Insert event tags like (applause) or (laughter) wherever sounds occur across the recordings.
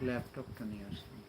ল্যাপটপটা নিয়ে আসি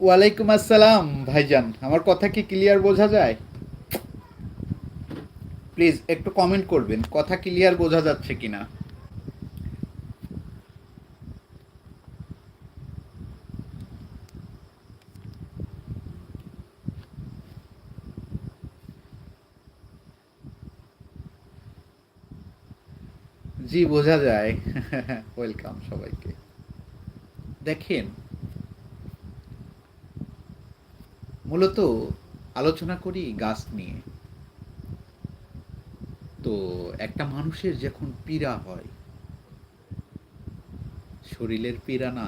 ওয়ালাইকুম আসসালাম, ভাইজান। আমার কথা কি ক্লিয়ার বোঝা যায়? প্লিজ একটু কমেন্ট করবেন, কথা ক্লিয়ার বোঝা যাচ্ছে কিনা? জি, বোঝা যায়। (laughs) ওয়েলকাম সবাইকে। দেখেন মূলত আলোচনা করি গাছ নিয়ে। তো একটা মানুষের যখন পীড়া হয়, শরীরের পীড়া না,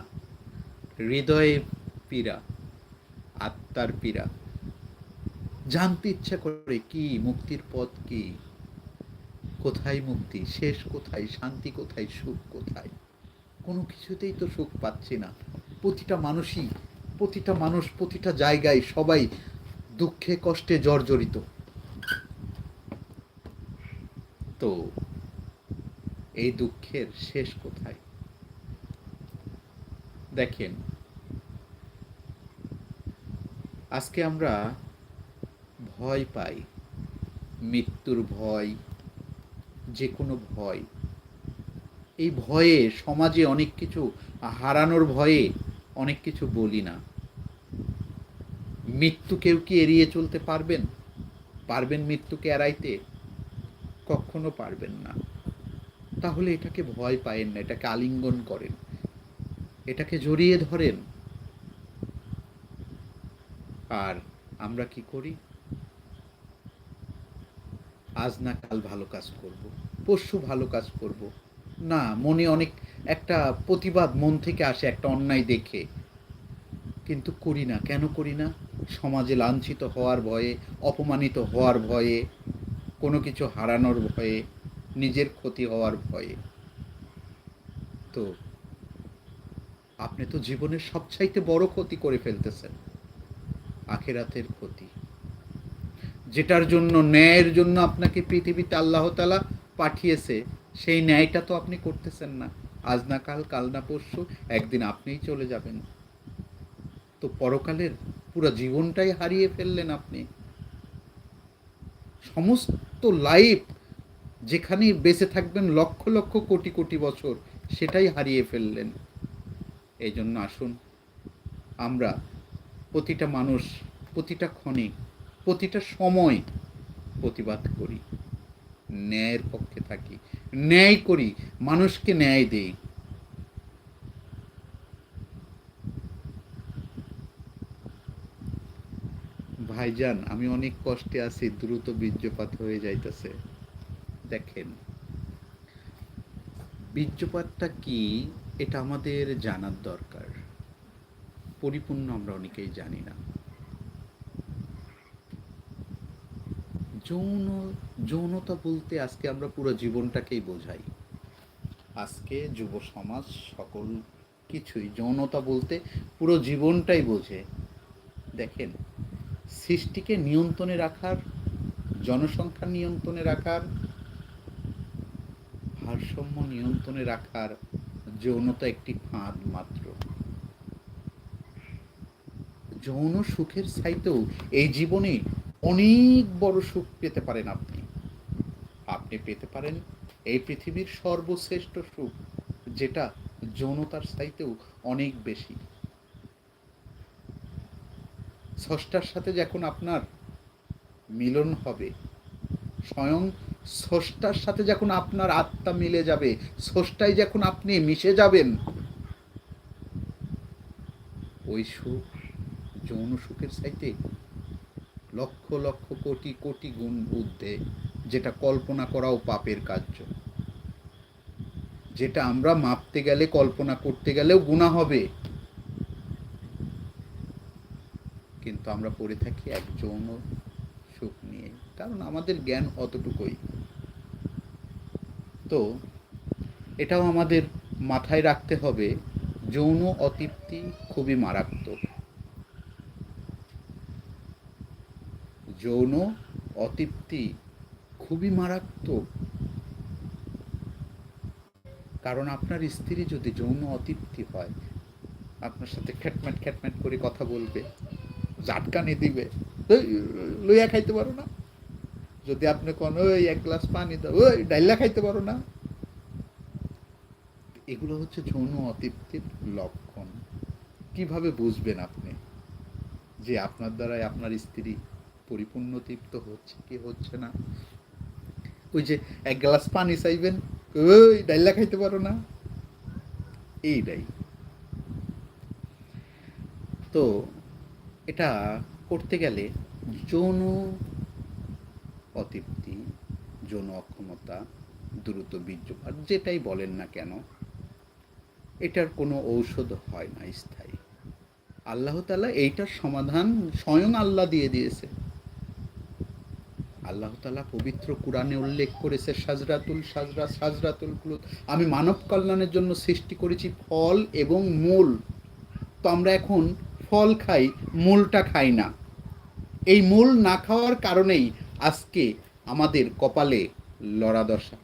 হৃদয়ে পীড়া, আত্মার পীড়া, জানতে ইচ্ছা করে কি, মুক্তির পথ কি, কোথায় মুক্তি, শেষ কোথায়, শান্তি কোথায়, সুখ কোথায়, কোনো কিছুতেই তো সুখ পাচ্ছি না। প্রতিটা মানুষই প্রতিটা মানুষ, প্রতিটা জায়গায় সবাই দুঃখে কষ্টে জর্জরিত। তো এই দুঃখের শেষ কোথায়? দেখেন, আজকে আমরা ভয় পাই, মৃত্যুর ভয় যে কোনো ভয়। এই ভয়ে সমাজে অনেক কিছু হারানোর ভয়ে অনেক কিছু বলি না। মৃত্যু কেউ কি এড়িয়ে চলতে পারবেন? পারবেন মৃত্যুকে এড়াইতে? কখনো পারবেন না। তাহলে এটাকে ভয় পায়েন না, এটাকে আলিঙ্গন করেন। এটাকে জড়িয়ে ধরেন। আর আমরা কি করি? আজ না কাল ভালো কাজ করব, পরশু ভালো কাজ করব। না, মনে অনেক একটা প্রতিবাদ মন থেকে আসে, একটা অন্যায় দেখে। কিন্তু করি না, কেন করি না? সমাজে লাঞ্ছিত হওয়ার ভয়ে, অপমানিত হওয়ার ভয়ে, কোনো কিছু হারানোর ভয়ে, নিজের ক্ষতি হওয়ার ভয়ে। তো, আপনি তো জীবনের সবচাইতে বড় ক্ষতি করে ফেলতেছেন, আখেরাতের ক্ষতি। যেটার জন্য, ন্যায়ের জন্য আপনাকে পৃথিবীতে আল্লাহ তালা পাঠিয়েছে, সেই ন্যায়টা তো আপনি করতেছেন না। আজ না কাল কাল না পরশু, একদিন আপনিই চলে যাবেন। তো পরকালের পুরো জীবনটাই হারিয়ে ফেললেন আপনি। সমস্ত লাইফ যেখানে বেঁচে থাকবেন লক্ষ লক্ষ কোটি কোটি বছর, সেটাই হারিয়ে ফেললেন। এই জন্য আসুন, আমরা প্রতিটা মানুষ, প্রতিটা ক্ষণে, প্রতিটা সময় প্রতিবাদ করি। ন্যায়ের পক্ষে থাকি। ন্যায় করি, মানুষকে ন্যায় দেই। ভাইজান, আমি অনেক কষ্টে আছি, দ্রুত বীর্যপাত হয়ে যাইতেছে। দেখেন, বীর্যপাতটা কি, এটা আমাদের জানার দরকার। পরিপূর্ণ আমরা অনেকেই জানি না। যৌন, যৌনতা বলতে আজকে আমরা পুরো জীবনটাকেই বোঝাই। আজকে যুব সমাজ সকল কিছুই যৌনতা বলতে পুরো জীবনটাই বোঝে। দেখেন সৃষ্টিকে নিয়ন্ত্রণে রাখার, জনসংখ্যা নিয়ন্ত্রণে রাখার, ভারসাম্য নিয়ন্ত্রণে রাখার যৌনতা একটি ফাঁদ মাত্র। যৌন সুখের চাইতেও এই জীবনে অনেক বড় সুখ পেতে পারেন আপনি। আপনি পেতে পারেন এই পৃথিবীর সর্বশ্রেষ্ঠ সুখ, যেটা যৌনতার চাইতেও অনেক বেশি। স্রষ্টার সাথে যখন আপনার মিলন হবে, স্বয়ং স্রষ্টার সাথে যখন আপনার আত্মা মিলে যাবে স্রষ্টায় যখন আপনি মিশে যাবেন, ওই সুখ, যৌন সুখের চাইতে লক্ষ লক্ষ কোটি কোটি গুণ ঊর্ধ্বে যেটা কল্পনা করাও পাপের কার্য। যেটা আমরা মাপতে গেলে, কল্পনা করতে গেলেও গুণা হবে। কিন্তু আমরা পড়ে থাকি এক যৌন সুখ নিয়ে। কারণ আমাদের জ্ঞান অতটুকুই। তো এটাও আমাদের মাথায় রাখতে হবে, যৌন অতৃপ্তি খুবই মারাত্মক। যৌন অতৃপ্তি খুবই মারাত্মক। কারণ আপনার স্ত্রী যদি যৌন অতৃপ্তি হয়, আপনার সাথে খ্যাটম্যাট খ্যাটম্যাট করে কথা বলবে। জাটকানি দিবে। লইয়া খাইতে পারো না। যদি আপনি কোন, ওই এক গ্লাস পানি দাও, ওই ডাইলা খাইতে পারো না। এগুলো হচ্ছে যৌন অতৃপ্তির লক্ষণ। কীভাবে বুঝবেন আপনি যে আপনার দ্বারাই আপনার স্ত্রী পরিপূর্ণ তৃপ্ত হচ্ছে কি হচ্ছে না? ওই যে এক গ্লাস পানি চাইবেন, ওই ডাইলা খাইতে পারো না। এইটাই। তো এটা করতে গেলে যৌন অতৃপ্তি, যৌন অক্ষমতা, দ্রুত বীর্যপাত যেটাই বলেন না কেন, এটার কোনো ঔষধ হয় না, স্থায়ী। আল্লাহ তালা এইটার সমাধান স্বয়ং আল্লাহ দিয়ে দিয়েছে। আল্লাহ তালা পবিত্র কোরআনে উল্লেখ করেছে, সাজরাতুল সাজরা, সাজরাতুল কুলুত। আমি মানব কল্যাণের জন্য সৃষ্টি করেছি ফল এবং মূল। তো আমরা এখন ফল খাই, মূলটা খাই না। এই মূল না খাওয়ার কারণেই আজকে আমাদের কপালে লড়া দশা।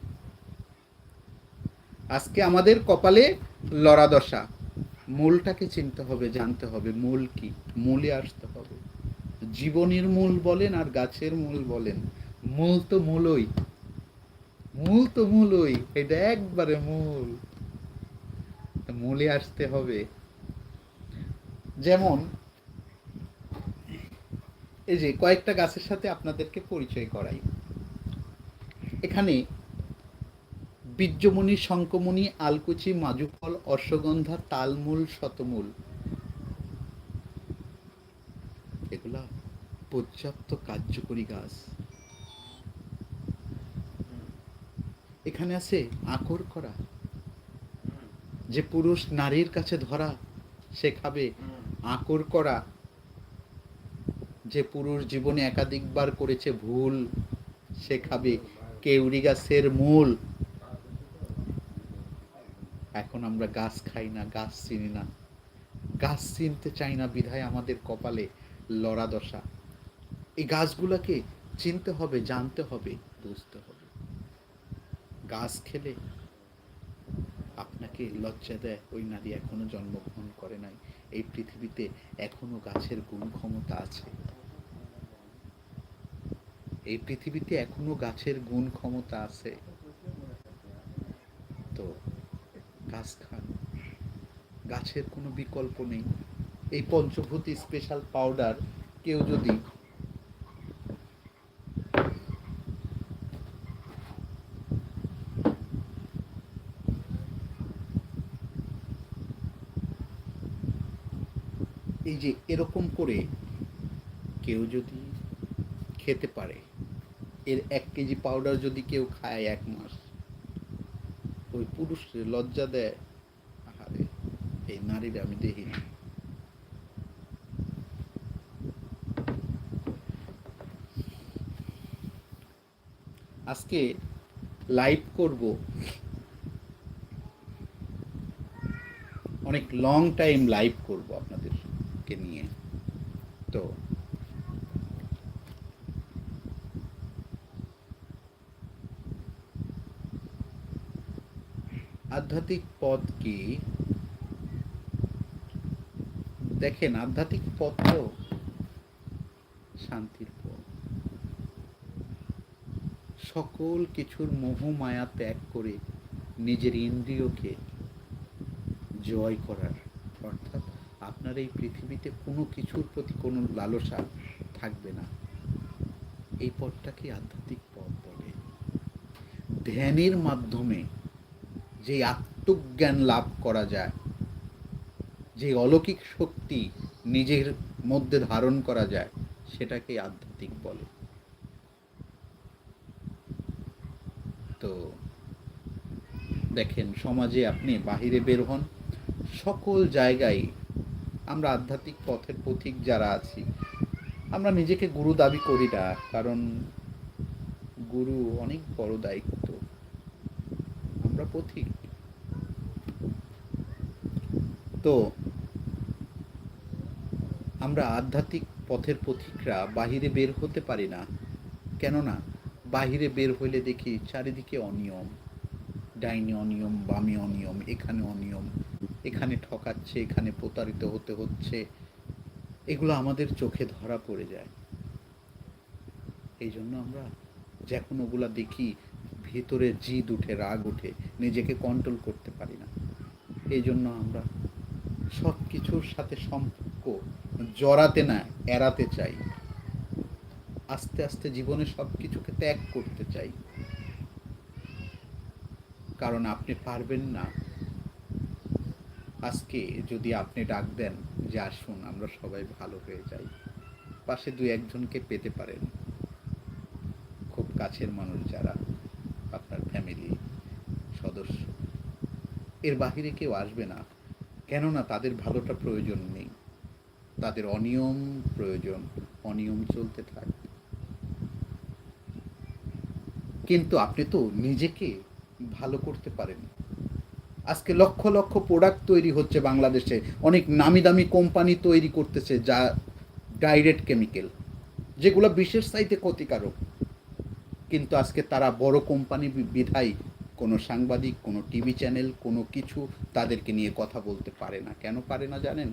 আজকে আমাদের কপালে লড়া দশা। মূলটাকে চিনতে হবে, জানতে হবে, মূল কি? মূলে আসতে হবে। জীবনের মূল বলেন আর গাছের মূল বলেন। মূল তো মূলই। মূল তো মূলই। এটা একবারে মূল। মূলে আসতে হবে। যেমন, এই যে কয়েকটা গাছের সাথে আপনাদেরকে পরিচয় করাই। এখানে বীর্যমণি শঙ্কমণি আলকুচি, মাজুফল, অশ্বগন্ধা, তালমূল, শতমূল। এগুলা পর্যাপ্ত কার্যকরী গাছ। এখানে আছে আকর করা। যে পুরুষ নারীর কাছে ধরা সে খাবে আকর করা যে পুরুষ জীবনে একাধিকবার করেছে ভুল সে খাবে কেউরি গাছের মূল। এখন আমরা গাছ খাই না, গাছ চিনি না। গাছ চিনতে চাই না বিধায় আমাদের কপালে লড়া দশা। এই গাছগুলোকে চিনতে হবে, জানতে হবে, বুঝতে হবে। গাছ খেলে আপনাকে লজ্জা দেয়, ওই নারী এখনও জন্মগ্রহণ করে নাই। এই পৃথিবীতে এখনও গাছের গুণ ক্ষমতা আছে। এই পৃথিবীতে এখনও গাছের গুণ ক্ষমতা আছে। তো, গাছ খান। গাছের কোনো বিকল্প নেই। এই পঞ্চভূতি স্পেশাল পাউডার কেউ যদি এই যে এরকম করে কেউ যদি খেতে পারে, এর এক কেজি পাউডার যদি কেউ খায় এক মাস, ওই পুরুষ লজ্জা দেয়। আহারে, এই নারীরা আমি দেখি না আজকে লাইভ করব অনেক লং টাইম লাইভ করব আপনাদেরকে নিয়ে। তো আধ্যাত্মিক পথ কি? দেখেন, আধ্যাত্মিক পথ তো শান্তির পথ। সকল কিছুর মোহ মায়া ত্যাগ করে নিজের ইন্দ্রিয়কে জয় করার আপনার এই পৃথিবীতে কোনো কিছুর প্রতি কোনো লালসা থাকবে না। এই পথটাকে আধ্যাত্মিক পথ বলে। ধ্যানের মাধ্যমে যে আত্মজ্ঞান লাভ করা যায়, যে অলৌকিক শক্তি নিজের মধ্যে ধারণ করা যায়, সেটাকে আধ্যাত্মিক বলে। তো দেখেন, সমাজে আপনি বাহিরে বের হন, সকল জায়গায় আমরা আধ্যাত্মিক পথের পথিক যারা আছি, আমরা নিজেকে গুরু দাবি করি না, কারণ গুরু অনেক বড় দায়িত্ব। আমরা পথিক। তো, আমরা আধ্যাত্মিক পথের পথিকরা বাহিরে বের হতে পারি না। কেননা, বাহিরে বের হইলে দেখি চারিদিকে অনিয়ম। ডাইনি অনিয়ম, বামে অনিয়ম, এখানে অনিয়ম। এখানে ঠকাচ্ছে, এখানে প্রতারিত হতে হচ্ছে, এগুলো আমাদের চোখে ধরা পড়ে যায়। এই জন্য আমরা যখন ওগুলা দেখি, ভেতরে জিদ উঠে, রাগ উঠে, নিজেকে কন্ট্রোল করতে পারি না। এই জন্য আমরা সব কিছুর সাথে সম্পর্ক জড়াতে না, এড়াতে চাই। আস্তে আস্তে জীবনে সব কিছুকে ত্যাগ করতে চাই। কারণ আপনি পারবেন না আজকে যদি আপনি ডাক দেন যে আসুন, আমরা সবাই ভালো হয়ে যাই। পাশে দু একজনকে পেতে পারেন। খুব কাছের মানুষ যারা, আপনার ফ্যামিলি সদস্য। এর বাহিরে কেউ আসবে না, কেননা তাদের ভালোটা প্রয়োজন নেই। তাদের অনিয়ম প্রয়োজন, অনিয়ম চলতে থাকবে কিন্তু আপনি তো নিজেকে ভালো করতে পারেন। আজকে লক্ষ লক্ষ প্রোডাক্ট তৈরি হচ্ছে বাংলাদেশে। অনেক নামি দামি কোম্পানি তৈরি করতেছে যা ডাইরেক্ট কেমিক্যাল যেগুলো বিশেষ চাইতে ক্ষতিকারক। কিন্তু আজকে তারা বড় কোম্পানি বিধায়, কোনো সাংবাদিক, কোনো টিভি চ্যানেল কোনো কিছু তাদেরকে নিয়ে কথা বলতে পারে না। কেন পারে না জানেন?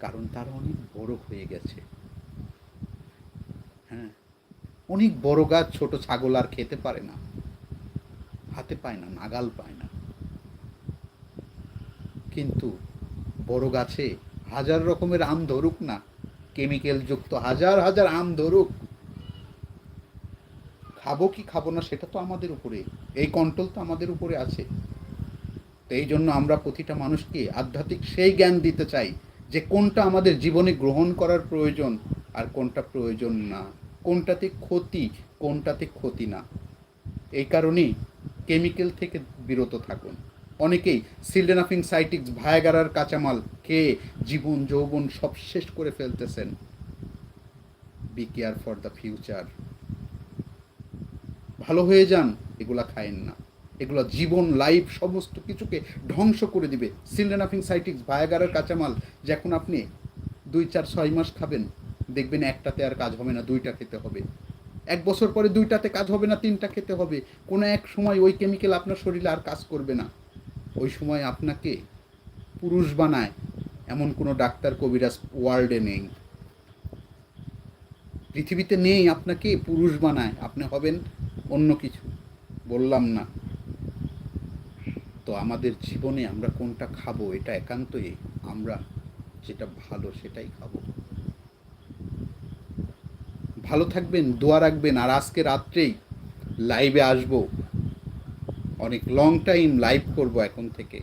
কারণ তারা অনেক বড় হয়ে গেছে। হ্যাঁ অনেক বড় গাছ ছোট ছাগল আর খেতে পারে না। হাতে পায় না, নাগাল পায় না। কিন্তু বড় গাছে হাজার রকমের আম ধরুক না, কেমিক্যাল যুক্ত হাজার হাজার আম ধরুক, খাব কি খাব না সেটা তো আমাদের উপরে, এই কন্ট্রোল তো আমাদের উপরে আছে। তো এই জন্য আমরা প্রতিটা মানুষকে আধ্যাত্মিক সেই জ্ঞান দিতে চাই যে কোনটা আমাদের জীবনে গ্রহণ করার প্রয়োজন আর কোনটা প্রয়োজন না। কোনটাতে ক্ষতি কোনটাতে ক্ষতি না। এই কারণেই কেমিক্যাল থেকে বিরত থাকুন। অনেকেই সিলডেনাফিং সাইটিক্স ভায়াগারার কাঁচামাল খেয়ে জীবন, যৌবন সব শেষ করে ফেলতেছেন। Be care for the future ভালো হয়ে যান, এগুলা খায়েন না। এগুলো জীবন লাইফ সমস্ত কিছুকে ধ্বংস করে দিবে। সিলডেনাফিং সাইটিক্স ভায়াগারার কাঁচামাল যখন আপনি দুই, চার, ছয় মাস খাবেন, দেখবেন একটাতে আর কাজ হবে না, দুইটা খেতে হবে। এক বছর পরে দুইটাতে কাজ হবে না, তিনটা খেতে হবে। কোনো এক সময় ওই কেমিক্যাল আপনার শরীরে আর কাজ করবে না। ওই সময় আপনাকে পুরুষ বানায়, এমন কোনো ডাক্তার কবিরাজ ওয়ার্ল্ডে নেই। পৃথিবীতে নেই, আপনাকে পুরুষ বানায়। আপনি হবেন অন্য কিছু। বললাম না। তো আমাদের জীবনে আমরা কোনটা খাব, এটা একান্তই আমরা যেটা ভালো সেটাই খাব। ভালো থাকবেন, দোয়া রাখবেন। আর আজকে রাত্রেই লাইভে আসব। অনেক লং টাইম লাইভ করব এখন থেকে।